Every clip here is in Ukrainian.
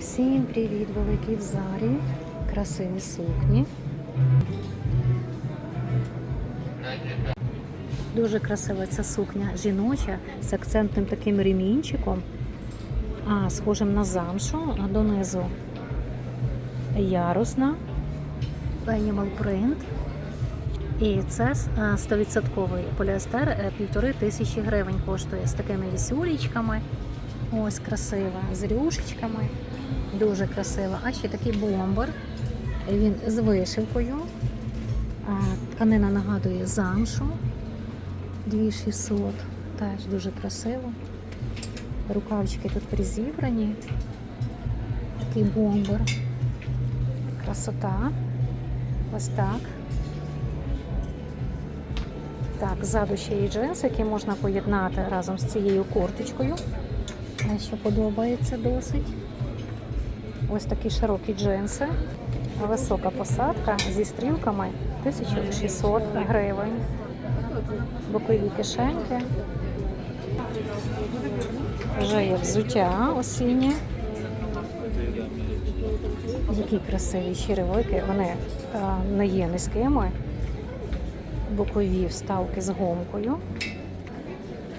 Всім привіт, великий в зарі. Красиві сукні. Дуже красива ця сукня жіноча з акцентним таким ремінчиком, а схожим на замшу, донизу ярусна, animal print. І це а, 100% поліестер, е, півтори тисячі гривень коштує з такими вісюлічками. Ось красива, з рюшечками. Дуже красива. А ще такий бомбер. Він з вишивкою. Тканина нагадує замшу. 2600. Теж дуже красиво. Рукавчики тут призібрані. Такий бомбер. Красота. Ось так. Так, ззаду ще є джинси, які можна поєднати разом з цією курточкою. А що подобається досить. Ось такі широкі джинси. Висока посадка зі стрілками 1600 гривень. Бокові кишеньки. Вже є взуття осіннє. Які красиві черевики. Вони а, не є низькими. Бокові вставки з гомкою.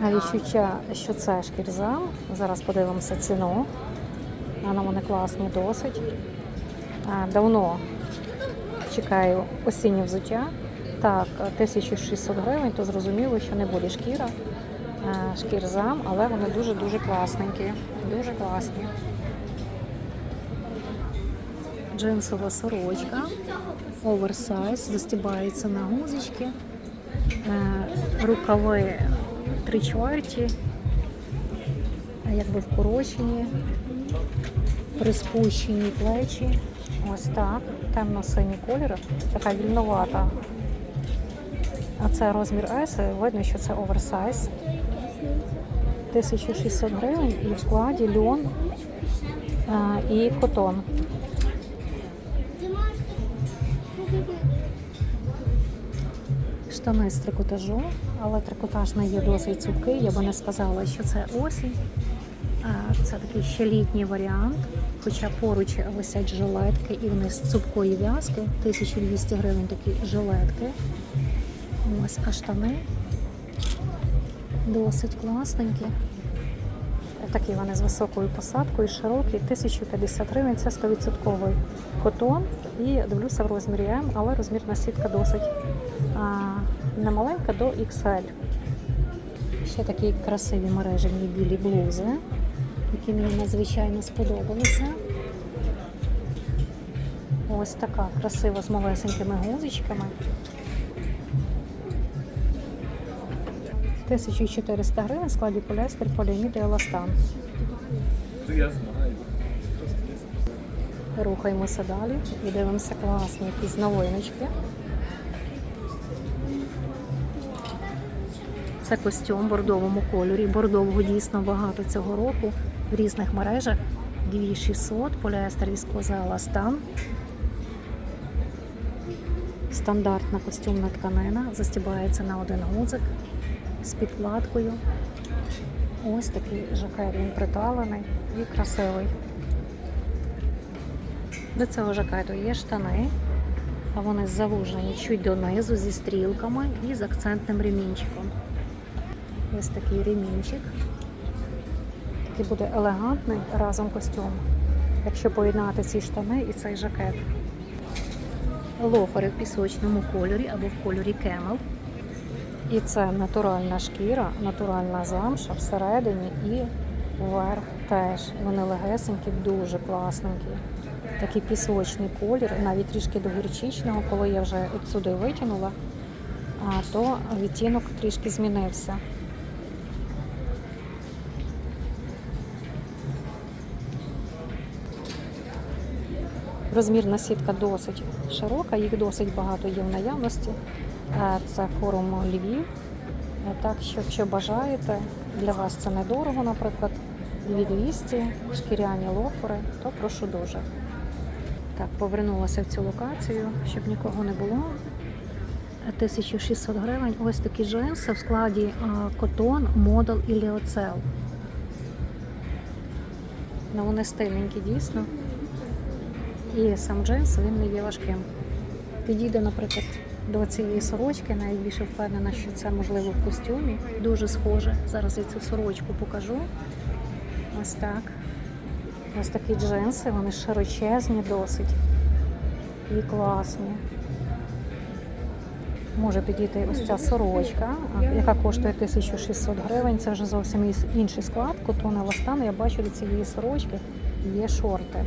Відчуття, що це шкірзам. Зараз подивимося ціну. Вона вони класні досить. Давно чекаю осіннє взуття. Так, 1600 гривень, то зрозуміло, що не буде шкіра. Шкірзам, але вони дуже-дуже класненькі. Дуже класні. Джинсова сорочка. Оверсайз, застібається на гузочки. Рукави три чверті, якби вкорочені, приспущені плечі. Ось так. Темно-синій колір, така вільновата. А це розмір S, видно, що це оверсайз. 1600 гривень і в складі льон а, і котон. Штани з трикотажу, але трикотаж не є досить цупкий. Я би не сказала, що це осінь. Це такий ще літній варіант. Хоча поруч висять жилетки і вони з цупкої в'язки. 1200 гривень такі жилетки. Ось, а штани досить класненькі. Такі вони з високою посадкою, широкі, 1050 гривень, це 100% котон. І дивлюся в розмірі М, але розмірна сітка досить а, не маленька до XL. Ще такі красиві мережевні білі блузи, які мені надзвичайно сподобалися. Ось така красива з малесенькими гузичками. 1400 гривень в складі поліестер, поліамід і еластан. Рухаємося далі і дивимося класні якісь новиночки. Це костюм в бордовому кольорі. Бордового дійсно багато цього року в різних мережах. 2600, поліестер віскоза еластан. Стандартна костюмна тканина, застібається на один гудзик з підкладкою. Ось такий жакет, він приталений і красивий. До цього жакету є штани, а вони завужені чуть донизу зі стрілками і з акцентним ремінчиком. Ось такий ремінчик. Такий буде елегантний разом костюм, якщо поєднати ці штани і цей жакет. Лофери в пісочному кольорі або в кольорі кемел. І це натуральна шкіра, натуральна замша всередині і вверх теж. Вони легесенькі, дуже класненькі. Такий пісочний колір, навіть трішки до гірчичного, коли я вже отсюди витягнула, то відтінок трішки змінився. Розмірна сітка досить широка, їх досить багато є в наявності. Е, Це форум Львів. Е, Так що, якщо бажаєте, для вас це недорого, наприклад, 2200 шкіряні лофери, то прошу дуже. Так, повернулася в цю локацію, щоб нікого не було. 1600 гривень. Ось такі джинси в складі котон, модел і ліоцел. Ну вони стильненькі дійсно. І сам джинс він не є важким. Підійде, наприклад, до цієї сорочки, навіть більше впевнена, що це можливо в костюмі. Дуже схоже. Зараз я цю сорочку покажу. Ось так. Ось такі джинси, вони широчезні досить і класні. Може підійти ось ця сорочка, яка коштує 1600 гривень. Це вже зовсім інший склад. Котон еластан. Я бачу до цієї сорочки є шорти.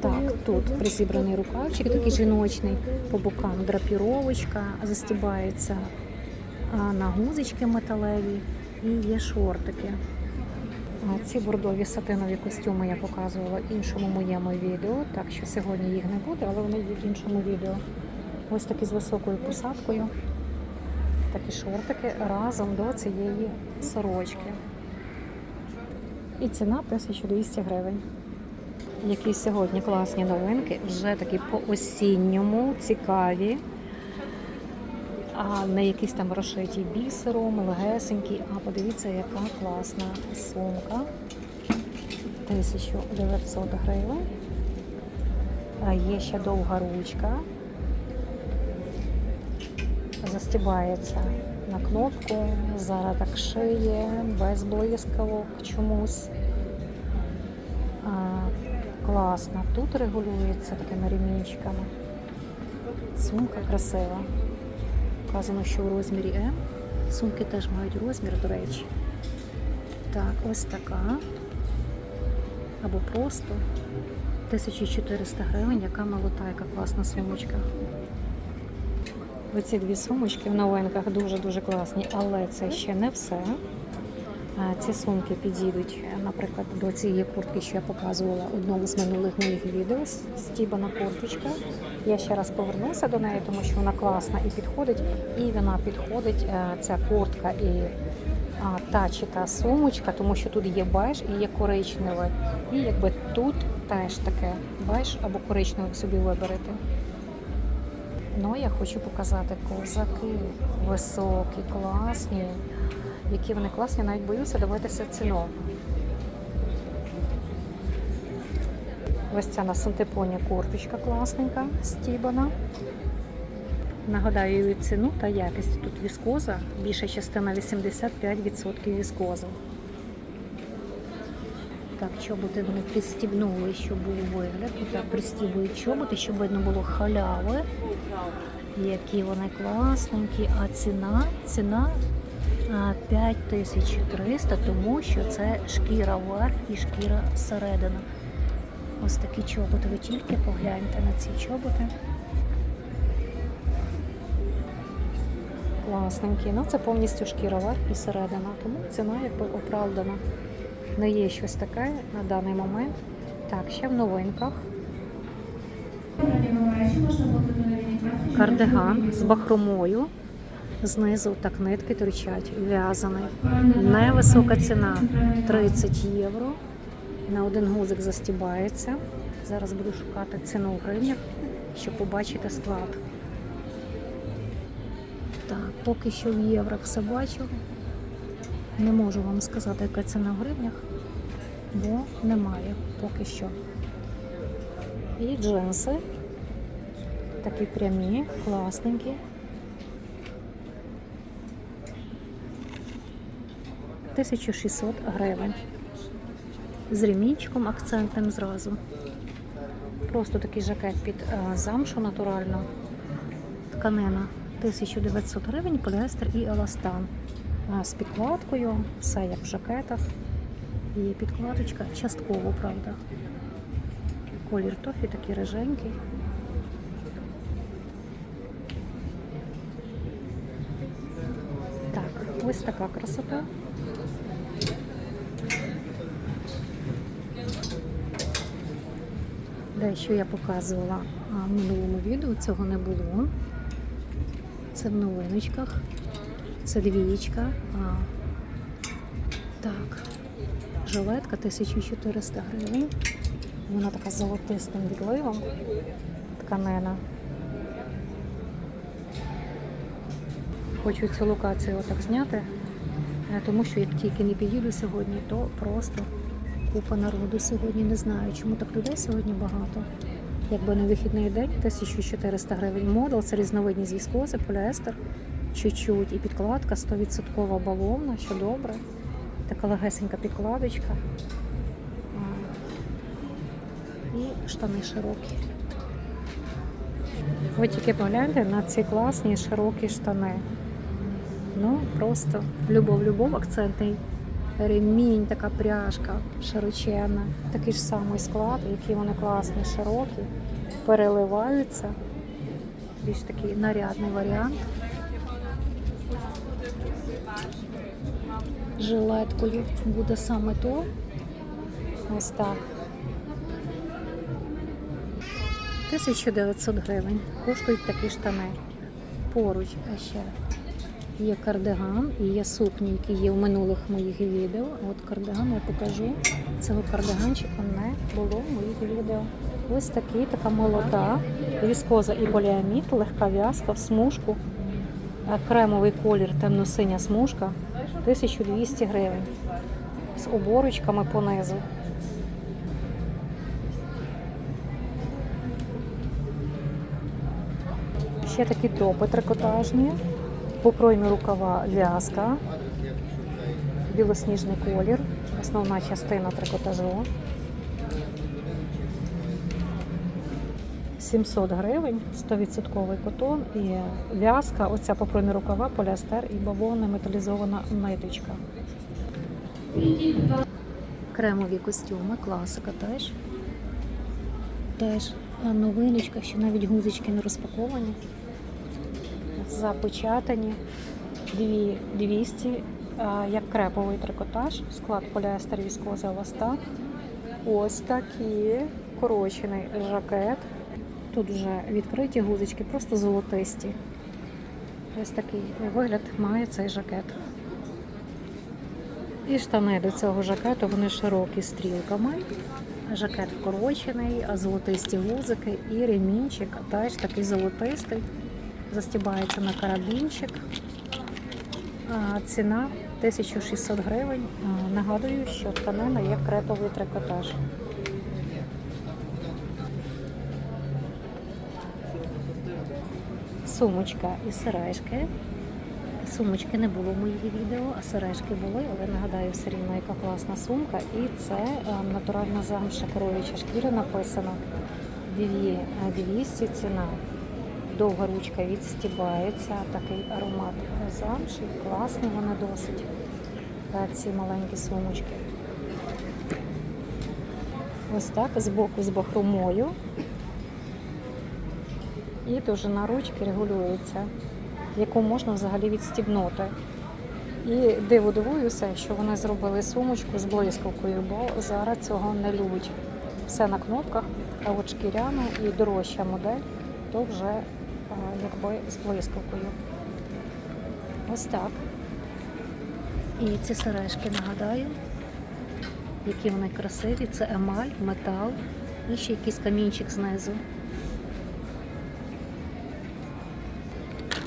Так, тут присібраний рукавчик, такий жіночний, по бокам драпіровочка, застібається на гузички металеві і є шортики. Ці бордові сатинові костюми я показувала іншому моєму відео, так що сьогодні їх не буде, але вони є в іншому відео. Ось такі з високою посадкою, такі шортики разом до цієї сорочки. І ціна 1200 гривень. Які сьогодні класні новинки, вже такі по осінньому цікаві, а не якісь там розшиті бісером, легесенькі. А подивіться, яка класна сумка. 1900 гривень. А є ще довга ручка. Застібається на кнопку, зараз так шиє, без блискавок чомусь. Класно. Тут регулюється такими ремінчиками. Сумка красива. Вказано, що у розмірі М. Сумки теж мають розмір, до речі. Так, ось така. Або просто 1400 гривень, яка молота, яка класна сумочка. Оці дві сумочки в новинках дуже-дуже класні, але це ще не все. Ці сумки підійдуть, наприклад, до цієї куртки, що я показувала в одному з минулих моїх відео. Стібана курточка. Я ще раз повернуся до неї, тому що вона класна і підходить. І вона підходить, е, ця куртка і та чи та сумочка, тому що тут є беж і є коричневе. І якби тут теж таке беж або коричневе собі виберете. Ну, я хочу показати козаки високі, класні, які вони класні, навіть боюся дивитися ціну. Ось ця на синтепоні курточка класненька, стібана. Нагадаю її ціну та якість. Тут віскоза, більша частина 85% віскозу. Так, чоботи вони пристібнули, щоб був вигляд. Так, пристібують чоботи, щоб видно було халяви. Які вони класненькі. А ціна, ціна 5300, тому що це шкіра верх і шкіра середина. Ось такі чоботи. Ви тільки погляньте на ці чоботи. Класненькі. Ну це повністю шкіра верх і середина, тому ціна якби оправдана. Не є щось таке на даний момент. Так, ще в новинках. Кардиган з бахромою. Знизу так нитки торчать, в'язаний. Невисока ціна 30 євро. На один гузик застібається. Зараз буду шукати ціну в гривнях, щоб побачити склад. Так, поки що в євро все бачу. Не можу вам сказати, яка ціна в гривнях, бо немає поки що. І джинси. Такі прямі, класненькі. 1600 гривень. З ремінчиком акцентним зразу. Просто такий жакет під е, замшу натурально. Тканина 1900 гривень, поліестер і еластан. А з підкладкою, все як в жакетах. І підкладочка частково, правда. Колір тофі такий риженький. Так, ось така красота. Дещо я показувала в минулому відео, цього не було. Це в новиночках. Це двієчка. Так, жилетка 1400 гривень. Вона така з золотистим відливом. Тканина. Хочу цю локацію отак зняти, е, тому що як тільки не під'їду сьогодні, то просто Купа народу сьогодні. Не знаю, чому так людей сьогодні багато. Якби не вихідний день, 1400 гривень модул, це різновидні з віскози, поліестер, чуть-чуть і підкладка, 100% бавовна, що добре. Така легесенька підкладочка. І штани широкі. Ви тільки погляньте на ці класні широкі штани. Ну, просто любов-любов, акцентний ремінь, така пряжка широченна. Такий ж самий склад, які вони класні, широкі, переливаються. Більш такий нарядний варіант. Жилеткою буде саме то. Ось так. 1900 гривень. Коштують такі штани. Поруч а ще є кардиган і є сукні, які є в минулих моїх відео. От кардиган я покажу. Цього кардиганчика не було в моїх відео. Ось такий, така молода, віскоза і поліамід, легка в'язка в смужку. Кремовий колір, темно-синя смужка 1200 гривень. З оборочками понизу. Ще такі топи трикотажні, по проймі рукава в'язка, білосніжний колір, основна частина трикотажу. 700 гривень, 100% котон і в'язка, оця по проймі рукава, поліестер і бавовна металізована ниточка. Кремові костюми, класика теж. Теж новиночка, що навіть гузочки не розпаковані. Запечатані. 200, як креповий трикотаж, склад поліестер віскоза еластан. Ось такий корочений жакет. Тут вже відкриті гузочки, просто золотисті. Ось такий вигляд має цей жакет. І штани до цього жакету вони широкі стрілками. Жакет вкорочений, золотисті гузики і ремінчик теж такий золотистий. Застібається на карабінчик. Ціна 1600 гривень. Нагадую, що тканина є креповий трикотаж. Сумочка і сережки. Сумочки не було в моїх відео, а сережки були, але нагадаю все рівно, яка класна сумка. І це натуральна замша коров'яча шкіра написано. Дві, е, 200 ціна. Довга ручка відстібається, такий аромат замші. Класні вони досить. Е, Ці маленькі сумочки. Ось так, збоку з бахромою. І довжина ручки регулюється, яку можна взагалі відстібнути. І диво дивуюся, що вони зробили сумочку з блискавкою, бо зараз цього не любить. Все на кнопках, а от шкіряна і дорожча модель, то вже якби з блискавкою. Ось так. І ці сережки нагадаю, які вони красиві. Це емаль, метал і ще якийсь камінчик знизу.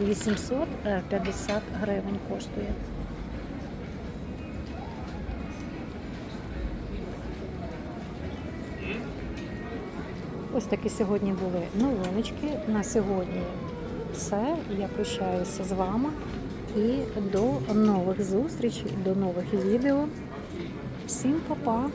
850 гривень коштує. Ось такі сьогодні були новиночки. На сьогодні все. Я прощаюся з вами і до нових зустрічей, до нових відео. Всім па-па!